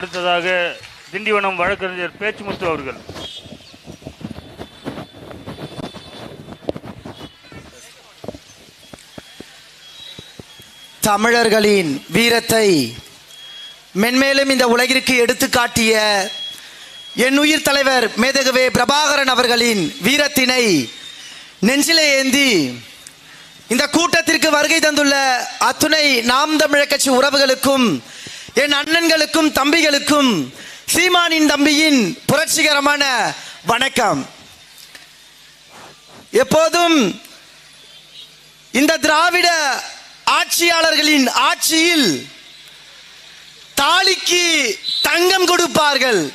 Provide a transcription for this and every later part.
அடுத்ததாக திண்டிவனம் வழக்கறிஞர் பேச்சுமுத்து அவர்கள். தமிழர்களின் வீரத்தை மென்மேலும் இந்த உலகிற்கு எடுத்துக்காட்டிய என் உயிர் தலைவர் மேதகவே பிரபாகரன் அவர்களின் வீரத்தினை நெஞ்சிலே ஏந்தி இந்த கூட்டத்திற்கு வருகை தந்துள்ள அத்துணை நாம் தமிழர் கட்சி உறவுகளுக்கும் என் அண்ணன்களுக்கும் தம்பிகளுக்கும் சீமானின் தம்பியின் புரட்சிகரமான வணக்கம். எப்போதும் இந்த திராவிட ஆட்சியாளர்களின் ஆட்சியில் தாலிக்கு தங்கம் கொடுப்பார்கள்.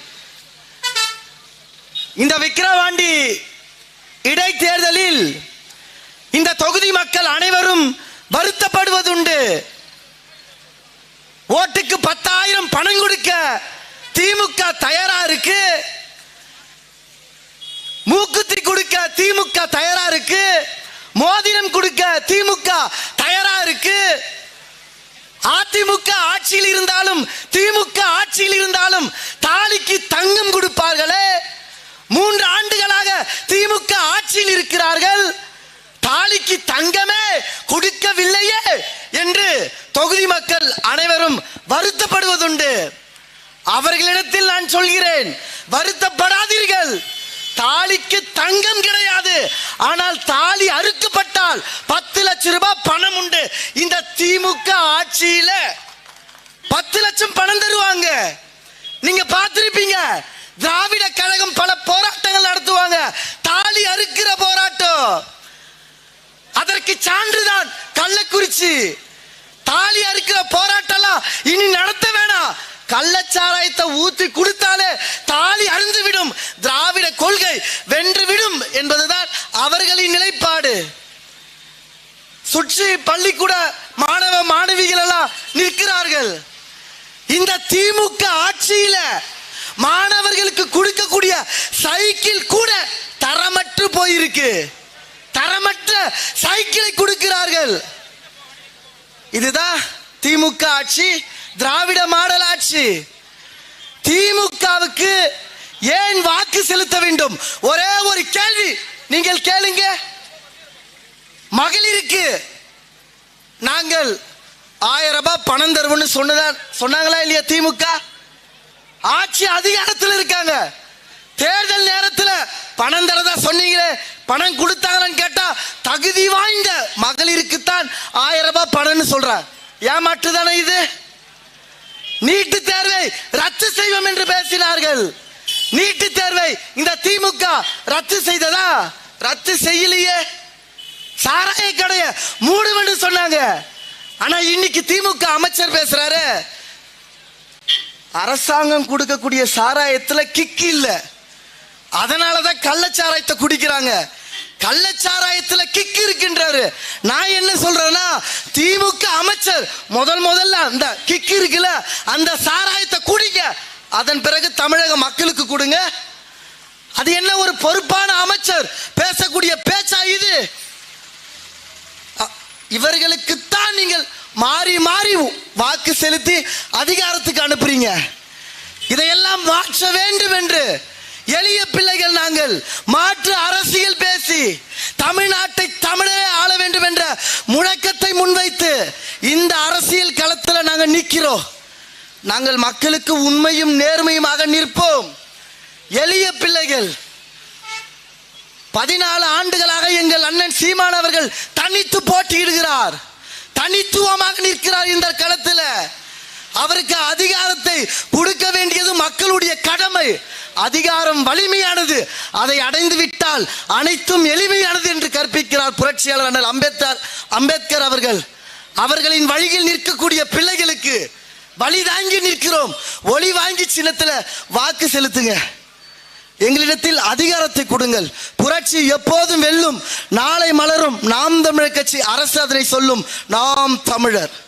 இந்த விக்கிரவாண்டி இடைத்தேர்தலில் இந்த தொகுதி மக்கள் அனைவரும் வருத்தப்படுவதுண்டு. ஓட்டுக்கு பத்தாயிரம் பணம் கொடுக்க திமுக தயாரா இருக்கு? மூக்குத்தி கொடுக்க திமுக தயாரா இருக்கு? மோதிரம் கொடுக்க திமுக தயாரா இருக்கு? அதிமுக ஆட்சியில் இருந்தாலும் திமுக ஆட்சியில் இருந்தாலும் தாலிக்கு தங்கம் கொடுப்பார்களே? மூன்று ஆண்டுகளாக திமுக ஆட்சியில் இருக்கிறார்கள். தாலிக்கு தங்கமே கொடுக்கவில்லையே என்று தொகுதி மக்கள் அனைவரும் வருத்தப்படுவதுண்டு. அவர்களிடத்தில் நான் சொல்கிறேன் வருத்தப்படாதீர்கள். தாலிக்கு தங்கம் கிடையாது. ஆனால் தாலி அறுக்கப்பட்டால் பத்து லட்சம் ரூபாய் பணம் உண்டு. இந்த திமுக ஆட்சியில பத்து லட்சம் பணம் தருவாங்க. நீங்க பார்த்திருப்பீங்க திராவிட கழகம் பல போராட்டங்கள் நடத்துவாங்க. தாலி அறுக்கிற போராட்டம். அதற்கு சான்றுதான் கள்ளக்குறிச்சி தாலி அறுக்கிற போராட்டம்லாம் இனி நடத்த வேணாம் கள்ளச்சாராயத்தை ஊத்தி கொடுத்தாலே தாலி அருந்து விடும் திராவிட கொள்கை வென்று விடும் என்பதுதான் அவர்களின் நிலைப்பாடு. சுற்றி பள்ளிக்கூட மாணவ மாணவிகள் எல்லாம் நிற்கிறார்கள். இந்த திமுக ஆட்சியில மாணவர்களுக்கு கொடுக்கக்கூடிய சைக்கிள் கூட தரமற்று போயிருக்கு. தரமற்ற சைக்கிளை கொடுக்கிறார்கள். இதுதான் திமுக ஆட்சி திராவிட மாடல் ஆட்சி திமுகவுக்கு ஏன் வாக்கு செலுத்த வேண்டும்? ஒரே ஒரு கேள்வி. நீங்கள் கேளுங்க. மகளிருக்கு நாங்கள் ஆயிரம் ரூபாய் பணம் தருவோம்னு சொன்னதா சொன்னாங்களா இல்லையா திமுக? ஆட்சி அதிகாரத்தில் இருக்காங்க. தேர்தல் நேரத்தில் பணம் தரதா சொன்னீங்களே பணம் கொடுத்தாங்களான்னு கேட்டா தகுதி வாய்ந்த மகளிருக்கு தான் ஆயிரம் ரூபாய் பணம்னு சொல்றாங்க. ஏமாற்று தானே இது? நீட்டு தேர்வை ரத்து செய்வோம் என்று பேசினார்கள். நீட்டு தேர்வை இந்த திமுக ரத்து செய்ததா? ரத்து செய்யலையே. சாராய கடைய மூடுவென்று சொன்னாங்க. ஆனா இன்னைக்கு திமுக அமைச்சர் பேசுறாரு. அரசாங்கம் கொடுக்கக்கூடிய சாராயத்துல கிக்கு இல்ல. அதனாலதான் கள்ளச்சாராயத்தை குடிக்கிறாங்க. கள்ளச்சாராயத்துல கிக்கு இருக்கின்றாரு. நான் திமுக அமைச்சர் முதல் முதல்ல அந்த கிக்கு இருக்குல்ல அந்த சாராயத்தை குடிங்க. அதன் பிறகு தமிழக மக்களுக்கு கொடுங்க. அது என்ன ஒரு பொறுப்பான அமைச்சர் பேசக்கூடிய பேச்சா இது? இவர்களுக்குத்தான் நீங்கள் மாறி மாறி வாக்கு செலுத்தி அதிகாரத்துக்கு அனுப்புறீங்க. இதையெல்லாம் மாற்ற வேண்டும் என்று எளிய பிள்ளைகள் நாங்கள் நாங்கள் நாங்கள் மக்களுக்கு உண்மையும் நேர்மையுமாக நிற்போம். எளிய பிள்ளைகள் பதினாலு ஆண்டுகளாக எங்கள் அண்ணன் சீமான் அவர்கள் தனித்து போட்டியிடுகிறார். தனித்துவமாக நிற்கிறார் இந்த களத்தில். அவருக்கு அதிகாரத்தை கொடுக்க வேண்டியது மக்களுடைய கடமை. அதிகாரம் வலிமையானது. அதை அடைந்து விட்டால் அனைத்தும் எளிமையானது என்று கற்பிக்கிறார் புரட்சியாளர் அண்ணல் அம்பேத்கர் அம்பேத்கர் அவர்கள். அவர்களின் வழியில் நிற்கக்கூடிய பிள்ளைகளுக்கு வழி தாங்கி நிற்கிறோம். ஒளி வாங்கி சின்னத்தில் வாக்கு செலுத்துங்க. எங்களிடத்தில் அதிகாரத்தை கொடுங்கள். புரட்சி எப்போதும் வெல்லும். நாளை மலரும். நாம் தமிழர் கட்சி அரசு அதனை சொல்லும். நாம் தமிழர்.